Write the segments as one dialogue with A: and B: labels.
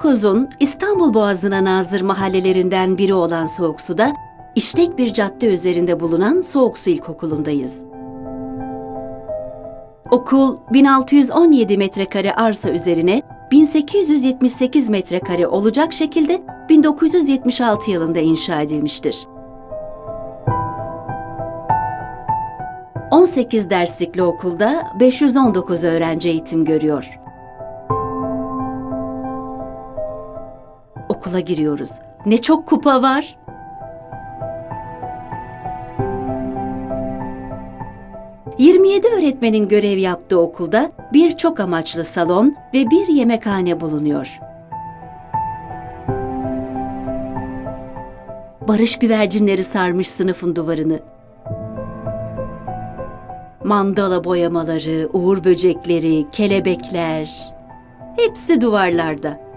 A: Beykoz'un İstanbul Boğazı'na nazır mahallelerinden biri olan Soğuksu'da işlek bir cadde üzerinde bulunan Soğuksu İlkokulu'ndayız. Okul 1617 metrekare arsa üzerine 1878 metrekare olacak şekilde 1976 yılında inşa edilmiştir. 18 derslikli okulda 519 öğrenci eğitim görüyor. Okula giriyoruz. Ne çok kupa var. ...27 öğretmenin görev yaptığı okulda bir çok amaçlı salon ve bir yemekhane bulunuyor. Barış güvercinleri sarmış sınıfın duvarını. Mandala boyamaları, uğur böcekleri, kelebekler... ...hepsi duvarlarda.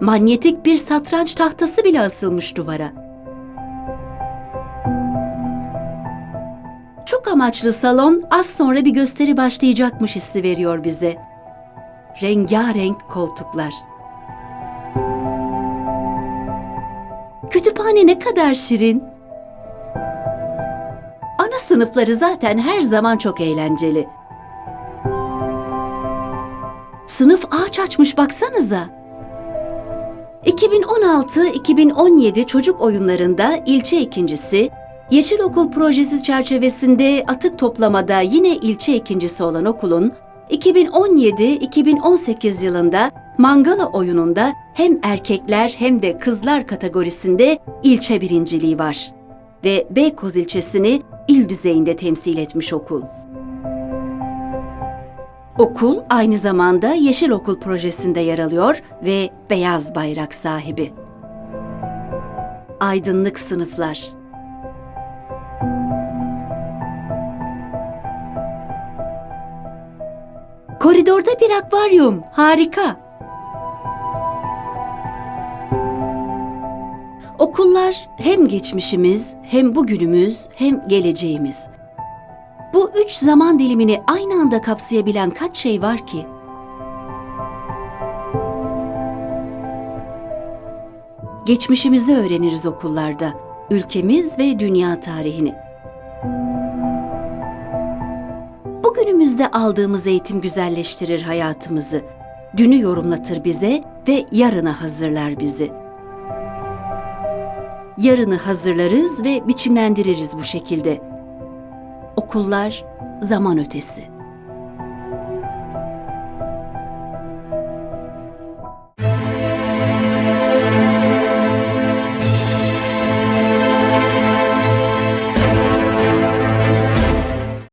A: Manyetik bir satranç tahtası bile asılmış duvara. Çok amaçlı salon az sonra bir gösteri başlayacakmış hissi veriyor bize. Rengarenk koltuklar. Kütüphane ne kadar şirin. Ana sınıfları zaten her zaman çok eğlenceli. Sınıf ağaç açmış baksanıza. 2016-2017 çocuk oyunlarında ilçe ikincisi, Yeşil Okul projesi çerçevesinde atık toplamada yine ilçe ikincisi olan okulun 2017-2018 yılında Mangala oyununda hem erkekler hem de kızlar kategorisinde ilçe birinciliği var. Ve Beykoz ilçesini il düzeyinde temsil etmiş okul. Okul aynı zamanda Yeşil Okul projesinde yer alıyor ve beyaz bayrak sahibi. Aydınlık sınıflar. Koridorda bir akvaryum. Harika. Okullar hem geçmişimiz, hem bugünümüz, hem geleceğimiz. Bu üç zaman dilimini aynı anda kapsayabilen kaç şey var ki? Geçmişimizi öğreniriz okullarda, ülkemiz ve dünya tarihini. Bugünümüzde aldığımız eğitim güzelleştirir hayatımızı. Dünü yorumlatır bize ve yarına hazırlar bizi. Yarını hazırlarız ve biçimlendiririz bu şekilde. Okullar zaman ötesi.